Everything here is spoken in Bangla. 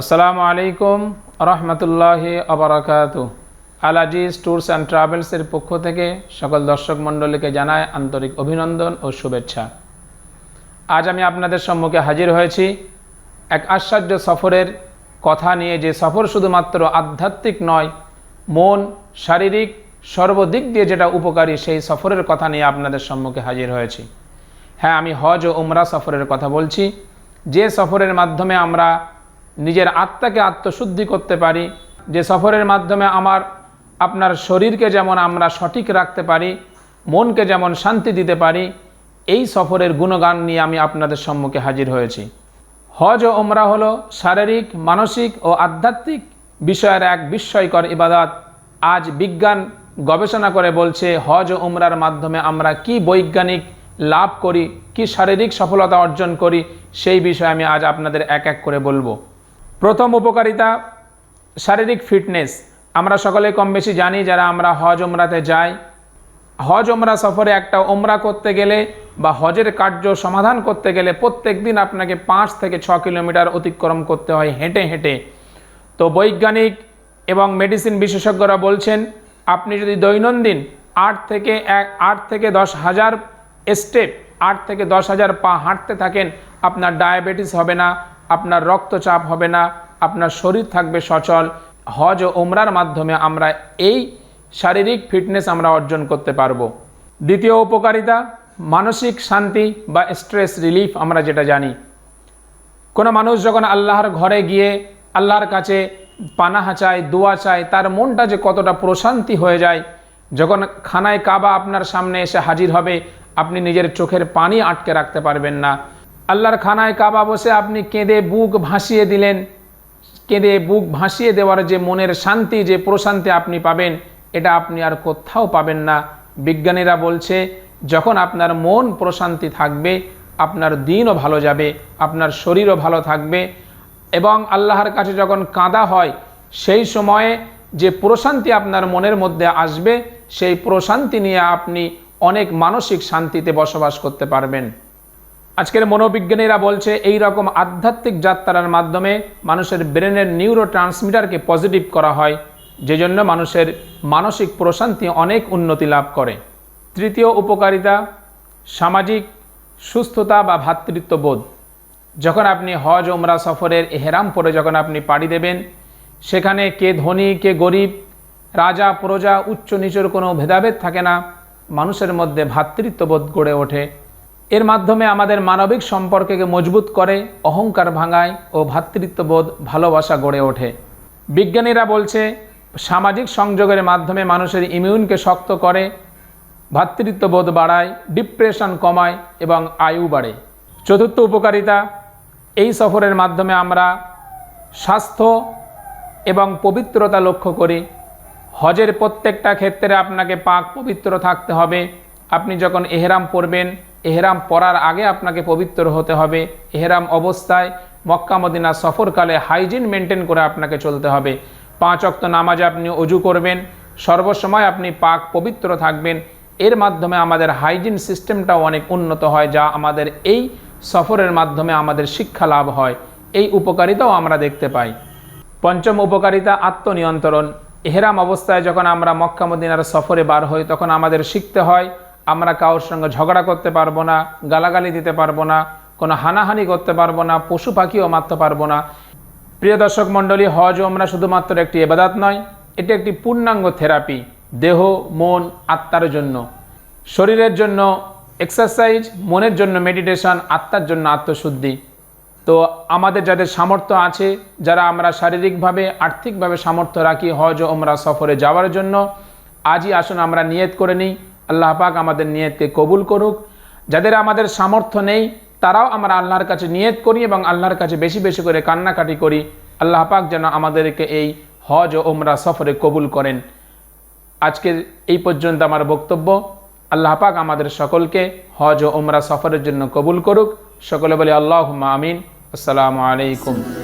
আসসালামু আলাইকুম রহমতুল্লাহ আবরাকাত। আলাজিজ ট্যুরস অ্যান্ড ট্রাভেলসের পক্ষ থেকে সকল দর্শক মণ্ডলীকে জানায় আন্তরিক অভিনন্দন ও শুভেচ্ছা। আজ আমি আপনাদের সম্মুখে হাজির হয়েছি এক আশ্চর্য সফরের কথা নিয়ে যে সফর শুধুমাত্র আধ্যাত্মিক নয়, মন, শারীরিক সর্বদিক দিয়ে যেটা উপকারী সেই সফরের কথা নিয়ে আপনাদের সম্মুখে হাজির হয়েছি। হ্যাঁ আমি হজ ও উমরা সফরের কথা বলছি। যে সফরের মাধ্যমে আমরা নিজের আত্মাকে আত্মশুদ্ধি করতে পারি, যে সফরের মাধ্যমে আমার, আপনার শরীরকে যেমন আমরা সঠিক রাখতে পারি, মনকে যেমন শান্তি দিতে পারি, এই সফরের গুণগান নিয়ে আমি আপনাদের সম্মুখে হাজির হয়েছি। হজ ও ওমরা হলো শারীরিক, মানসিক ও আধ্যাত্মিক বিষয়ের এক বিস্ময়কর ইবাদত। আজ বিজ্ঞান গবেষণা করে বলছে, হজ ও উমরার মাধ্যমে আমরা কি বৈজ্ঞানিক লাভ করি, কি শারীরিক সফলতা অর্জন করি, সেই বিষয়ে আমি আজ আপনাদের এক এক করে বলব। প্রথম উপকারিতা, শারীরিক ফিটনেস। আমরা সকলে কম বেশি জানি যারা আমরা হজ ওমরাতে যাই। হজ ওমরা সফরে একটা ওমরা করতে গেলে বা হজের কার্য সমাধান করতে গেলে প্রত্যেক দিন আপনাকে পাঁচ থেকে ছ কিলোমিটার অতিক্রম করতে হয় হেঁটে হেঁটে। তো বৈজ্ঞানিক এবং মেডিসিন বিশেষজ্ঞরা বলছেন, আপনি যদি দৈনন্দিন আট থেকে এক, আট থেকে দশ হাজার স্টেপ, আট থেকে দশ হাজার পা হাঁটতে থাকেন, আপনার ডায়াবেটিস হবে না আপনার রক্তচাপ হবে না, আপনার শরীর থাকবে সচল। হজ ও ওমরার মাধ্যমে আমরা এই শারীরিক ফিটনেস আমরা অর্জন করতে পারব। দ্বিতীয় উপকারিতা, মানসিক শান্তি বা স্ট্রেস রিলিফ আমরা যেটা জানি। কোনো মানুষ যখন আল্লাহর ঘরে গিয়ে আল্লাহর কাছে পানাহা চায়, দোয়া চায়, তার মনটা যে কতটা প্রশান্তি হয়ে যায়, যখন খানায় কাবা আপনার সামনে এসে হাজির হবে, আপনি নিজের চোখের পানি আটকে রাখতে পারবেন না। আল্লাহর খানায় কাবা বসে আপনি কেঁদে বুক ভাসিয়ে দিলেন। কেঁদে বুক ভাসিয়ে দেওয়ার যে মনের শান্তি, যে প্রশান্তি আপনি পাবেন, এটা আপনি আর কোথাও পাবেন না। বিজ্ঞানীরা বলছে, যখন আপনার মন প্রশান্তি থাকবে, আপনার দিনও ভালো যাবে, আপনার শরীরও ভালো থাকবে এবং আল্লাহর কাছে যখন কাঁদা হয়, সেই সময়ে যে প্রশান্তি আপনার মনের মধ্যে আসবে, সেই প্রশান্তি নিয়ে আপনি অনেক মানসিক শান্তিতে বসবাস করতে পারবেন। আজকের মনোবিজ্ঞানীরা বলছে এই রকম আধ্যাত্মিক যাত্রার মাধ্যমে মানুষের ব্রেনের নিউরো ট্রান্সমিটারকে পজিটিভ করা হয় যে জন্য মানুষের মানসিক প্রশান্তি অনেক উন্নতি লাভ করে। তৃতীয় উপকারিতা, সামাজিক সুস্থতা বা ভ্রাতৃত্ববোধ যখন আপনি হজ ওমরা সফরের এহেরাম পরে যখন আপনি পাড়ি দেবেন, সেখানে কে ধনী, কে গরিব, রাজা, প্রজা উচ্চ নিচুর কোনো ভেদাভেদ থাকে না, মানুষের মধ্যে ভ্রাতৃত্ববোধ গড়ে ওঠে। এর মাধ্যমে আমাদের মানবিক সম্পর্ককে মজবুত করে, অহংকার ভাঙায় ও ভ্রাতৃত্ববোধ ভালোবাসা গড়ে ওঠে। বিজ্ঞানীরা বলছে, সামাজিক সংযোগের মাধ্যমে মানুষের ইমিউনকে শক্ত করে ভ্রাতৃত্ববোধ বাড়ায়, ডিপ্রেশন কমায় এবং আয়ু বাড়ে। চতুর্থ উপকারিতা, এই সফরের মাধ্যমে আমরা স্বাস্থ্য এবং পবিত্রতা লক্ষ্য করি। হজের প্রত্যেকটা ক্ষেত্রে আপনাকে পাক পবিত্র থাকতে হবে। আপনি যখন এহেরাম পরবেন এহেরাম পরার আগে আপনাকে পবিত্র হতে হবে। এহেরাম অবস্থায় মক্কা মদিনা সফরকালে হাইজিন মেনটেন করে আপনাকে চলতে হবে। পাঁচ অক্ত নামাজে আপনি অজু করবেন। সর্বসময় আপনি পাক পবিত্র থাকবেন। এর মাধ্যমে আমাদের হাইজিন সিস্টেমটাও অনেক উন্নত হয়, যা আমাদের এই সফরের মাধ্যমে আমাদের শিক্ষা লাভ হয়। এই উপকারিতাও আমরা দেখতে পাই। পঞ্চম উপকারিতা, আত্মনিয়ন্ত্রণ। এহরাম অবস্থায় যখন আমরা মক্কা মদিনার সফরে বার হই, তখন আমাদের শিখতে হয় আমরা কারোর সঙ্গে ঝগড়া করতে পারব না, গালাগালি দিতে পারব না, কোনো হানাহানি করতে পারব না, পশু পাখিও মারতে পারব না। প্রিয় দর্শক মণ্ডলী হজ আমরা শুধুমাত্র একটি এবাদাত নয়, এটি একটি পূর্ণাঙ্গ থেরাপি, দেহ, মন, আত্মার জন্য। শরীরের জন্য এক্সারসাইজ মনের জন্য মেডিটেশন আত্মার জন্য আত্মশুদ্ধি। তো আমাদের যাদের সামর্থ্য আছে, যারা আমরা শারীরিকভাবে, আর্থিকভাবে সামর্থ্য রাখি হজ ওমরা সফরে যাওয়ার জন্য, আজই আসুন আমরা নিয়ত করে নিই আল্লাহ পাক আমাদের নিয়তকে কবুল করুক। যাদের আমাদের সামর্থ্য নেই, তারাও আমরা আল্লাহর কাছে নিয়ত করি এবং আল্লাহর কাছে বেশি বেশি করে কান্নাকাটি করি। আল্লাহ পাক যেন আমাদেরকে এই হজ ও ওমরা সফরে কবুল করেন। আজকের এই পর্যন্ত আমার বক্তব্য। আল্লাহ পাক আমাদের সকলকে হজ ও ওমরা সফরের জন্য কবুল করুক। সকলে বলে আল্লাহ আমিন। আসসালামু আলাইকুম।